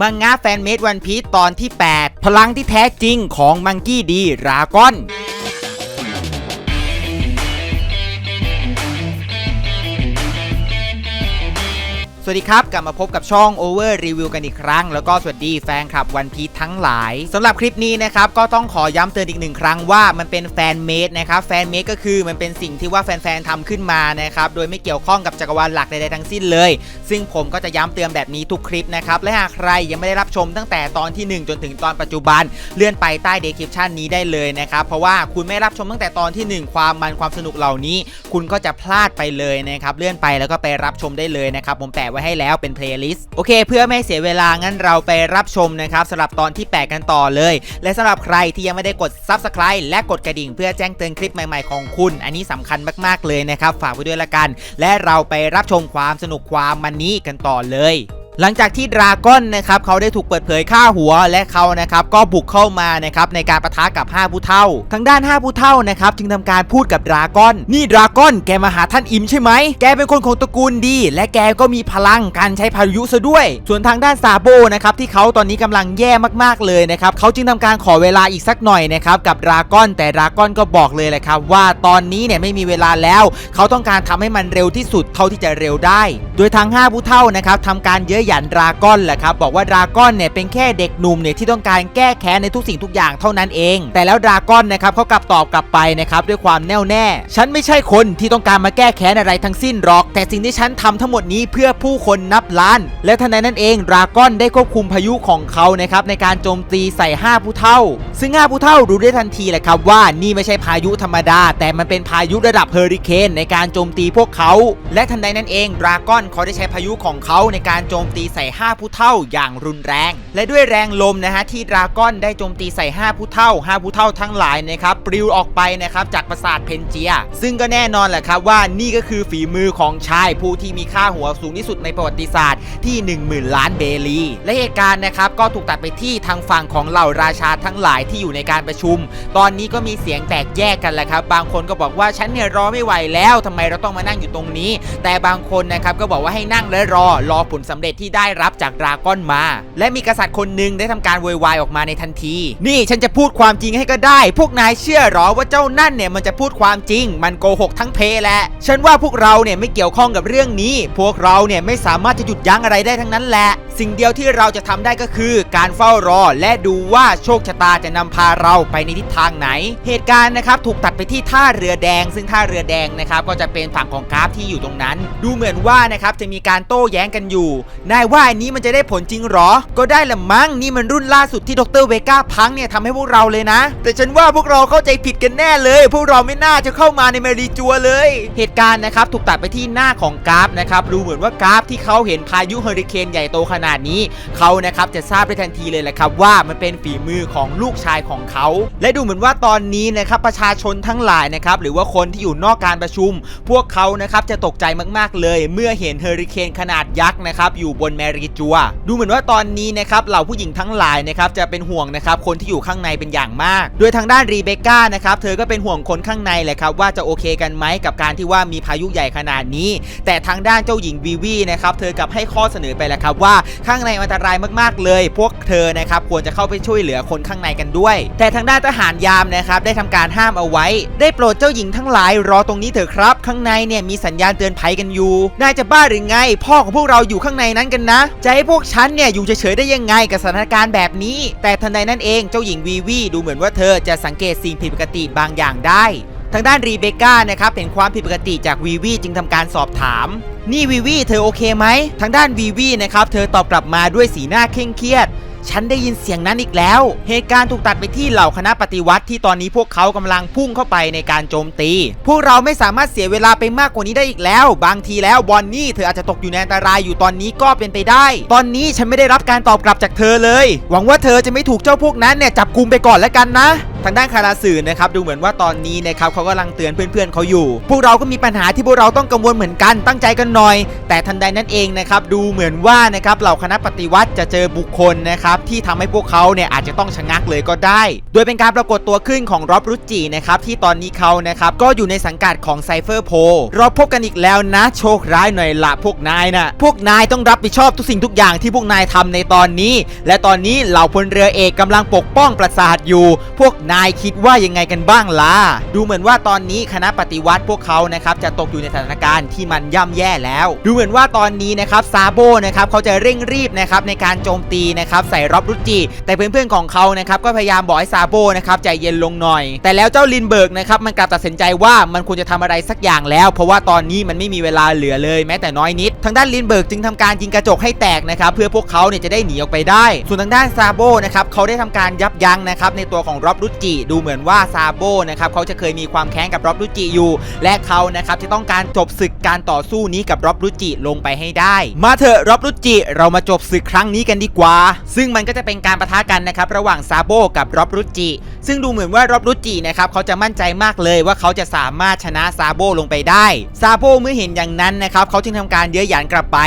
มังงะแฟนเมดวันพีชตอนที่ 8 พลังที่แท้จริงของมังกี้ดีรากอน สวัสดีครับ กลับมาพบกับช่อง Over Review กันอีกครั้ง แล้วก็สวัสดีแฟนคลับวันพีททั้งหลายสำหรับคลิปนี้นะครับ ก็ต้องขอย้ำเตือนอีกหนึ่งครั้งว่ามันเป็นแฟนเมดนะครับแฟนเมดก็คือมันเป็นสิ่งที่ว่าแฟนๆทำขึ้นมานะครับ โดยไม่เกี่ยวข้องกับจักรวาลหลักใดๆทั้งสิ้นเลย ซึ่งผมก็จะย้ำเตือนแบบนี้ทุกคลิปนะครับ และหากใครยังไม่ได้รับชมตั้งแต่ตอนที่ 1 จนถึงตอนปัจจุบันเลื่อนไปใต้เดคริปชันนี้ได้เลยนะครับเพราะว่าคุณไม่รับชมตั้งแต่ตอนที่ 1 ความมันความสนุกเหล่านี้ คุณก็จะพลาดไปเลยนะครับเลื่อนไปแล้วก็ไปรับชมได้เลยนะครับผมแปะไว้ให้แล้วเป็นเพลย์ลิสต์โอเค เพื่อไม่ให้เสียเวลางั้นเราไปรับชมนะครับสำหรับตอนที่ 8 กันต่อเลย และสำหรับใครที่ยังไม่ได้กด Subscribe และกดกระดิ่ง เพื่อแจ้งเตือนคลิปใหม่ๆของคุณ อันนี้สำคัญมากๆเลยนะครับฝากไว้ด้วยละกัน และเราไปรับชมความสนุกความมันนี้กันต่อเลย หลังจากที่ดราก้อนนะครับเขาได้ถูกเปิดเผยฆ่าหัวและเขานะครับก็บุกเข้ามานะครับในการประทะกับ 5 ผู้เท่า ทางด้าน 5 ผู้เท่านะครับจึงทำการพูดกับดราก้อน นี่ดราก้อนแกมาหาท่านอิมใช่ไหม แกเป็นคนของตระกูลดี และแกก็มีพลังการใช้พายุซะด้วย ส่วนทางด้านซาโบนะครับที่เขาตอนนี้กำลังแย่มากๆเลยนะครับเขาจึงทำการขอเวลาอีกสักหน่อยนะครับกับดราก้อนแต่ดราก้อนก็บอกเลยแหละครับว่าตอนนี้เนี่ยไม่มีเวลาแล้ว เขาต้องการทำให้มันเร็วที่สุดเท่าที่จะเร็วได้ โดยทาง 5 ผู้เท่านะครับทำการเย้ยหยันดราก้อนแหละครับบอกว่าดราก้อนเนี่ยเป็นแค่เด็กหนุ่มเนี่ยที่ต้องการแก้แค้นในทุกสิ่งทุกอย่างเท่านั้นเอง แต่แล้วดราก้อนนะครับเขากลับตอบกลับไปนะครับด้วยความแน่วแน่ ฉันไม่ใช่คนที่ต้องการมาแก้แค้นอะไรทั้งสิ้นหรอก แต่สิ่งที่ฉันทำทั้งหมดนี้เพื่อผู้คนนับล้าน และทันใดนั้นเองดราก้อนได้ควบคุมพายุของเขานะครับในการโจมตีใส่ 5 ผู้เท่า ซึ่ง 5 ผู้เท่ารู้ได้ทันทีแหละครับว่านี่ไม่ใช่พายุธรรมดา แต่มันเป็นพายุระดับเฮอริเคนในการโจมตีพวกเขา และทันใดนั้นเองดราก้อนเขาได้ใช้พายุของเขาในการโจมตีใส่ 5 ผู้เท่าอย่างรุนแรง และด้วยแรงลมนะฮะที่ดราก้อนได้โจมตีใส่ 5 ผู้เท่า 5 ผู้เท่าทั้งหลายนะครับปลิวออกไปนะครับจากปราสาทเพนเจีย ซึ่งก็แน่นอนแหละครับว่านี่ก็คือฝีมือของชายผู้ที่มีค่าหัวสูงที่สุดในประวัติศาสตร์ที่ 10,000 ล้านเบลี และเหตุการณ์นะครับก็ถูกตัดไปที่ทางฝั่งของเหล่าราชาทั้งหลายที่อยู่ในการประชุม ตอนนี้ก็มีเสียงแตกแยกกันแหละครับบางคนก็บอกว่าฉันเนี่ยรอไม่ไหวแล้วทำไมเราต้องมานั่งอยู่ตรงนี้ แต่บางคนนะครับก็บอกว่าให้นั่งและรอรอผลสำเร็จที่ได้รับจากดราก้อนมา และมีกษัตริย์คนหนึ่งได้ทำการโวยวายออกมาในทันที นี่ฉันจะพูดความจริงให้ก็ได้ พวกนายเชื่อหรอว่าเจ้านั่นเนี่ยมันจะพูดความจริง มันโกหกทั้งเพแหละ ฉันว่าพวกเราเนี่ยไม่เกี่ยวข้องกับเรื่องนี้ พวกเราเนี่ยไม่สามารถจะหยุดยั้งอะไรได้ทั้งนั้นแหละ สิ่งเดียวที่เราจะทำได้ก็คือการเฝ้ารอและดูว่าโชคชะตาจะนำพาเราไปในทิศทางไหน เหตุการณ์นะครับถูกตัดไปที่ท่าเรือแดง ซึ่งท่าเรือแดงนะครับก็จะเป็นฝั่งของกราฟที่อยู่ตรงนั้น ดูเหมือนว่านะครับจะมีการโต้แย้งกันอยู่นายว่าอันนี้มันจะได้ผลจริงหรอ ก็ได้ละมั้งนี่มันรุ่นล่าสุดที่ดรเวก้าพังเนี่ยทำให้พวกเราเลยนะ แต่ฉันว่าพวกเราเข้าใจผิดกันแน่เลย พวกเราไม่น่าจะเข้ามาในเมรีจัวเลย เหตุการณ์นะครับถูกตัดไปที่หน้าของกราฟนะครับดูเหมือนว่ากราฟที่เขาเห็นพายุเฮอริเคนใหญ่โตขนาดนี้เขานะครับจะทราบได้ทันทีเลยแหละครับว่ามันเป็นฝีมือของลูกชายของเขา และดูเหมือนว่าตอนนี้นะครับประชาชนทั้งหลายนะครับหรือว่าคนที่อยู่นอกการประชุม พวกเขานะครับจะตกใจมากๆเลย เมื่อเห็นเฮอริเคนขนาดยักษ์นะครับอยู่บนแมรีจัว ดูเหมือนว่าตอนนี้นะครับเหล่าผู้หญิงทั้งหลายนะครับจะเป็นห่วงนะครับคนที่อยู่ข้างในเป็นอย่างมาก โดยทางด้านรีเบคก้านะครับเธอก็เป็นห่วงคนข้างในแหละครับว่าจะโอเคกันไหมกับการที่ว่ามีพายุใหญ่ขนาดนี้ แต่ทางด้านเจ้าหญิงวีวีนะครับเธอกลับให้ข้อเสนอไปแหละครับว่าข้างในอันตรายมากๆเลย พวกเธอนะครับควรจะเข้าไปช่วยเหลือคนข้างในกันด้วย แต่ทางด้านทหารยามนะครับได้ทำการห้ามเอาไว้ ได้โปรดเจ้าหญิงทั้งหลายรอตรงนี้เถอะครับ ข้างในเนี่ยมีสัญญาณเตือนภัยกันอยู่นายจะบ้าหรือไง พ่อของพวกเราอยู่ข้างในนั้นกันนะ จะให้พวกฉันเนี่ยอยู่เฉยๆได้ยังไงกับสถานการณ์แบบนี้ แต่ทันใดนั้นเองเจ้าหญิงวีวีดูเหมือนว่าเธอจะสังเกตสิ่งผิดปกติบางอย่างได้ ทางด้านรีเบคก้านะครับเห็นความผิดปกติจากวีวีจึงทำการสอบถาม นี่วีวีเธอโอเคไหมทางด้านวีวีนะครับเธอตอบกลับมาด้วยสีหน้าเคร่งเครียดฉันได้ยินเสียงนั้นอีกแล้ว เหตุการณ์ถูกตัดไปที่เหล่าคณะปฏิวัติที่ตอนนี้พวกเขากำลังพุ่งเข้าไปในการโจมตี พวกเราไม่สามารถเสียเวลาไปมากกว่านี้ได้อีกแล้ว บางทีแล้วบอนนี่เธออาจจะตกอยู่ในอันตรายอยู่ตอนนี้ก็เป็นไปได้ ตอนนี้ฉันไม่ได้รับการตอบกลับจากเธอเลย หวังว่าเธอจะไม่ถูกเจ้าพวกนั้นเนี่ยจับกุมไปก่อนแล้วกันนะ ทางด้านคาราสื่อนะครับดูเหมือนว่าตอนนี้นะครับเขากำลังเตือนเพื่อนๆเขาอยู่ พวกเราก็มีปัญหาที่พวกเราต้องกังวลเหมือนกันตั้งใจกันหน่อย แต่ทันใดนั้นเองนะครับดูเหมือนว่านะครับเหล่าคณะปฏิวัติจะเจอบุคคลนะครับที่ทำให้พวกเขาเนี่ยอาจจะต้องชะงักเลยก็ได้ โดยเป็นการปรากฏตัวขึ้นของร็อบรุจินะครับที่ตอนนี้เขานะครับก็อยู่ในสังกัดของไซเฟอร์โพเราพบกันอีกแล้วนะ โชคร้ายหน่อยละพวกนายนะพวกนายต้องรับผิดชอบทุกสิ่งทุกอย่างที่พวกนายทำในตอนนี้ และตอนนี้เหล่าพลเรือเอกกำลังปกป้องปราสาทอยู่ พวกนายคิดว่ายังไงกันบ้างล่ะ ดูเหมือนว่าตอนนี้คณะปฏิวัติพวกเขานะครับจะตกอยู่ในสถานการณ์ที่มันย่ำแย่แล้ว ดูเหมือนว่าตอนนี้นะครับซาโบนะครับเขาจะเร่งรีบนะครับในการโจมตีนะครับใส่ร็อบรุจิ แต่เพื่อนๆของเขานะครับก็พยายามบอกให้ซาโบนะครับใจเย็นลงหน่อย แต่แล้วเจ้าลินเบิร์กนะครับมันกลับตัดสินใจว่ามันควรจะทำอะไรสักอย่างแล้ว เพราะว่าตอนนี้มันไม่มีเวลาเหลือเลยแม้แต่น้อยนิด ทางด้านลินเบิร์กจึงทำการยิงกระจกให้แตกนะครับเพื่อพวกเขาเนี่ยจะได้หนีออกไปได้ ส่วนทางด้านซาโบนะครับเขาได้ทำการยับยั้งนะครับในตัวของรอบรุจิดูเหมือนว่าซาโบนะครับเขาจะเคยมีความแค้นกับร็อบรุจิอยู่ และเขานะครับจะต้องการจบศึกการต่อสู้นี้กับร็อบรุจิลงไปให้ได้ มาเถอะร็อบรุจิเรามาจบศึกครั้งนี้กันดีกว่า ซึ่งมันก็จะเป็นการประทะกันนะครับระหว่างซาโบกับร็อบรุจิซึ่งดูเหมือนว่าร็อบรุจินะครับเขาจะมั่นใจมากเลยว่าเขาจะสามารถชนะซาโบลงไปได้ซาโบเมื่อเห็นอย่างนั้นนะครับเขาจึงทำการเย้ยหยันกลับไป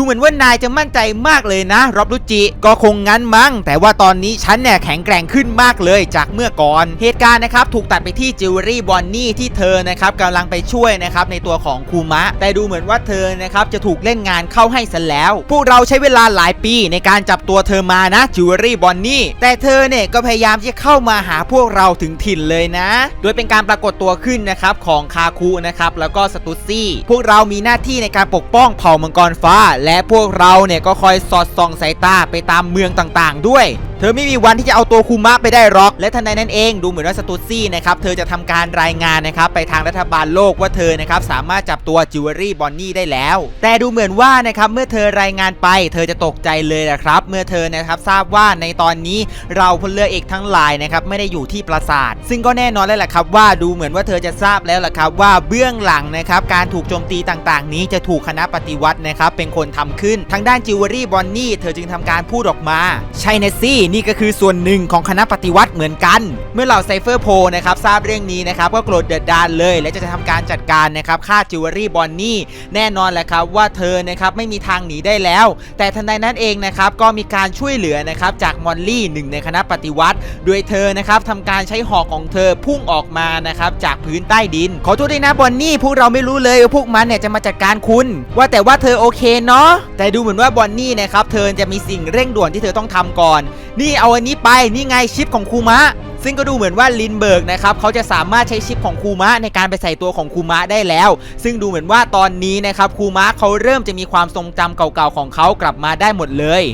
ดูเหมือนว่านายจะมั่นใจมากเลยนะรอบรุจิ ก็คงงั้นมั้ง แต่ว่าตอนนี้ฉันเนี่ยแข็งแกร่งขึ้นมากเลยจากเมื่อก่อน เหตุการณ์นะครับถูกตัดไปที่จิวเวลรี่บอนนี่ที่เธอนะครับกำลังไปช่วยนะครับในตัวของคูมะ แต่ดูเหมือนว่าเธอนะครับจะถูกเล่นงานเข้าให้ซะแล้ว พวกเราใช้เวลาหลายปีในการจับตัวเธอมานะจิวเวลรี่บอนนี่แต่เธอเนี่ยก็พยายามที่จะเข้ามาหาพวกเราถึงถิ่นเลยนะ โดยเป็นการปรากฏตัวขึ้นนะครับของคาคุนะครับแล้วก็สตุซี่พวกเรามีหน้าที่ในการปกป้องเผ่ามังกรฟ้าและและพวกเราเนี่ยก็คอยสอดส่องสายตาไปตามเมืองต่างๆ ด้วย เธอไม่มีวันที่จะเอาตัวคูมะไปได้หรอก และทันใดนั้นเองดูเหมือนว่าสตูซี่นะครับเธอจะทำการรายงานนะครับไปทางรัฐบาลโลกว่าเธอนะครับสามารถจับตัวจิวเวลรี่บอนนี่ได้แล้ว แต่ดูเหมือนว่านะครับเมื่อเธอรายงานไป เธอจะตกใจเลยแหละครับ เมื่อเธอนะครับทราบว่าในตอนนี้เราพลเรือเอกทั้งหลายนะครับไม่ได้อยู่ที่ปราสาท ซึ่งก็แน่นอนแล้วแหละครับว่าดูเหมือนว่าเธอจะทราบแล้วแหละครับว่าเบื้องหลังนะครับการถูกโจมตีต่างๆ นี้จะถูกคณะปฏิวัตินะครับเป็นคนทำขึ้นทางด้านจิวเวลรี่บอนนี่เธอจึงทำการพูดออกมาใช่นะซี่นี่ก็คือส่วนหนึ่งของคณะปฏิวัติเหมือนกัน เมื่อเหล่าไซเฟอร์โพนะครับทราบเรื่องนี้นะครับก็โกรธเดือดดานเลย และจะทำการจัดการนะครับฆ่าจิวเวลรี่บอนนี่แน่นอนแหละครับว่าเธอนะครับไม่มีทางหนีได้แล้ว แต่ทันใดนั้นเองนะครับก็มีการช่วยเหลือนะครับจากมอลลี่หนึ่งในคณะปฏิวัติ โดยเธอนะครับทำการใช้หอกของเธอพุ่งออกมานะครับจากพื้นใต้ดิน ขอโทษด้วยนะบอนนี่พวกเราไม่รู้เลยว่าพวกมันเนี่ยจะมาจัดการคุณ ว่าแต่ว่าเธอโอเคเนาะแต่ดูเหมือนว่าบอนนี่นะครับเธอจะมีสิ่งเร่งด่วนที่เธอต้องทำก่อนนี่เอาอันนี้ไปนี่ไงชิปของคูมะซึ่งก็ดูเหมือนว่าลินเบิร์กนะครับเขาจะสามารถใช้ชิปของคูมะในการไปใส่ตัวของคูมะได้แล้ว ซึ่งดูเหมือนว่าตอนนี้นะครับคูมะเขาเริ่มจะมีความทรงจำเก่าๆของเขากลับมาได้หมดเลย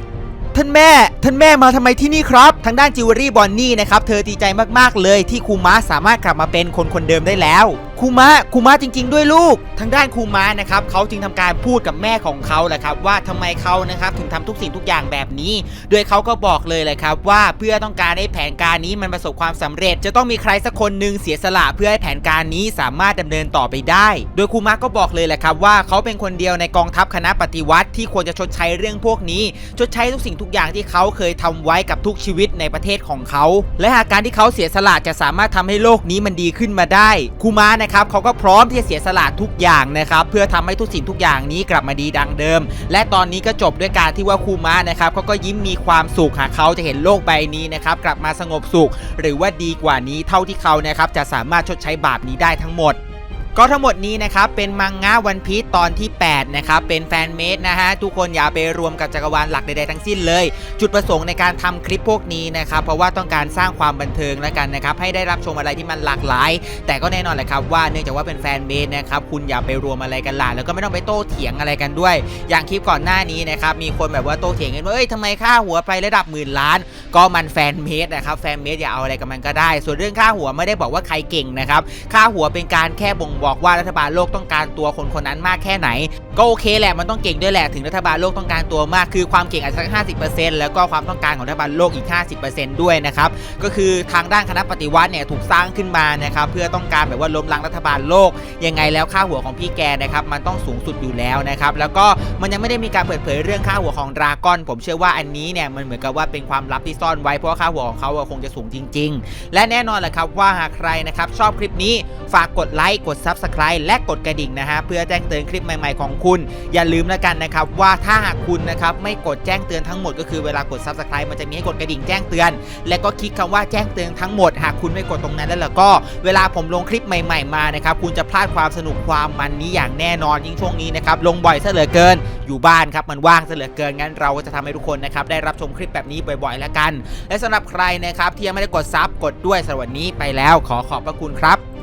ท่านแม่ ท่านแม่มาทำไมที่นี่ครับ ทางด้านจิวเวลรี่บอนนี่นะครับ เธอดีใจมากๆเลยที่คูมะสามารถกลับมาเป็นคนคนเดิมได้แล้วคูมะคูมะจริง ๆ ด้วยลูก ทางด้านคูมะนะครับเขาจึงทำการพูดกับแม่ของเขาแหละครับ ว่าทำไมเขานะครับถึงทำทุกสิ่งทุกอย่างแบบนี้ โดยเขาก็บอกเลยแหละครับ ว่าเพื่อต้องการให้แผนการนี้มันประสบความสำเร็จ จะต้องมีใครสักคนหนึ่งเสียสละเพื่อให้แผนการนี้สามารถดำเนินต่อไปได้ โดยคูมะก็บอกเลยแหละครับ ว่าเขาเป็นคนเดียวในกองทัพคณะปฏิวัติที่ควรจะชดใช้เรื่องพวกนี้ ชดใช้ทุกสิ่งทุกอย่างที่เขาเคยทำไว้กับทุกชีวิตในประเทศของเขา และหากการที่เขาเสียสละจะสามารถทำให้โลกนี้มันดีขึ้นมาได้คูมะนะครับเขาก็พร้อมที่จะเสียสละทุกอย่างนะครับเพื่อทำให้ทุกสิ่งทุกอย่างนี้กลับมาดีดังเดิม และตอนนี้ก็จบด้วยการที่ว่าคูมะนะครับเขาก็ยิ้มมีความสุขหากเขาจะเห็นโลกใบนี้นะครับกลับมาสงบสุข หรือว่าดีกว่านี้เท่าที่เขานะครับจะสามารถชดใช้บาปนี้ได้ทั้งหมด ก็ทั้งหมดนี้นะครับเป็นมังงะวันพี e ตอนที่ 8 นะครับ เป็นแฟนเมดนะฮะ ทุกคนอย่าไปรวมกับจักรวาลหลักใดๆทั้งสิ้นเลย จุดประสงค์ในการทำคลิปพวกนี้นะครับ เพราะว่าต้องการสร้างความบันเทิงแล้วกันนะครับ ให้ได้รับชมอะไรที่มันหลากหลาย แต่ก็แน่นอนแหละครับว่าเนื่องจากว่าเป็นแฟนเมดนะครับคุณอย่าไปรวมอะไรกันหล่ะแล้วก็ไม่ต้องไปโต้เถียงอะไรกันด้วย อย่างคลิปก่อนหน้านี้นะครับมีคนแบบว่าโต้เถียงกันว่าเอ้ยทำไมค่าหัวไประดับหมื่นล้าน ก็มันแฟนเมดนะครับแฟนเมดอย่าเอาอะไรกับมันก็ได้ ส่วนเรื่องค่าหัวไม่ได้บอกว่าใครเก่งนะครับค่าหัวเป็นการแค่บ่งบอกว่ารัฐบาลโลกต้องการตัวคนคนนั้นมากแค่ไหน ก็โอเคแหละมันต้องเก่งด้วยแหละถึงรัฐบาลโลกต้องการตัวมากคือความเก่งอาจจะสัก 50%แล้วก็ความต้องการของรัฐบาลโลกอีก 50%ด้วยนะครับก็คือทางด้านคณะปฏิวัติเนี่ยถูกสร้างขึ้นมานะครับเพื่อต้องการแบบว่าล้มล้างรัฐบาลโลกยังไงแล้วค่าหัวของพี่แกนะครับมันต้องสูงสุดอยู่แล้วนะครับแล้วก็มันยังไม่ได้มีการเปิดเผยเรื่องค่าหัวของดราก้อน ผมเชื่อว่าอันนี้เนี่ยมันเหมือนกับว่าเป็นความลับที่ซ่อนไว้เพราะว่าค่าหัวของเขาคงจะสูงจริง ๆ และแน่นอนแหละครับว่าหากใครนะครับชอบคลิปนี้ฝากกดไลค์กด Subscribe และกดกระดิ่งนะฮะเพื่อแจ้งเตือนคลิปใหม่ๆของคุณ อย่าลืมแล้วกันนะครับว่าถ้าหากคุณนะครับไม่กดแจ้งเตือนทั้งหมดก็คือเวลากด subscribe มันจะมีให้กดกระดิ่งแจ้งเตือน และก็คลิกคำว่าแจ้งเตือนทั้งหมด หากคุณไม่กดตรงนั้นแล้วล่ะก็ เวลาผมลงคลิปใหม่ ๆมานะครับคุณจะพลาดความสนุกความมันนี้อย่างแน่นอนยิ่งช่วงนี้นะครับลงบ่อยซะเหลือเกิน อยู่บ้านครับมันว่างซะเหลือเกินงั้นเราก็จะทำให้ทุกคนนะครับได้รับชมคลิปแบบนี้บ่อยๆแล้วกัน และสำหรับใครนะครับที่ยังไม่ได้กดซับกดด้วยสำหรับวันนี้ไปแล้วขอขอบพระคุณครับ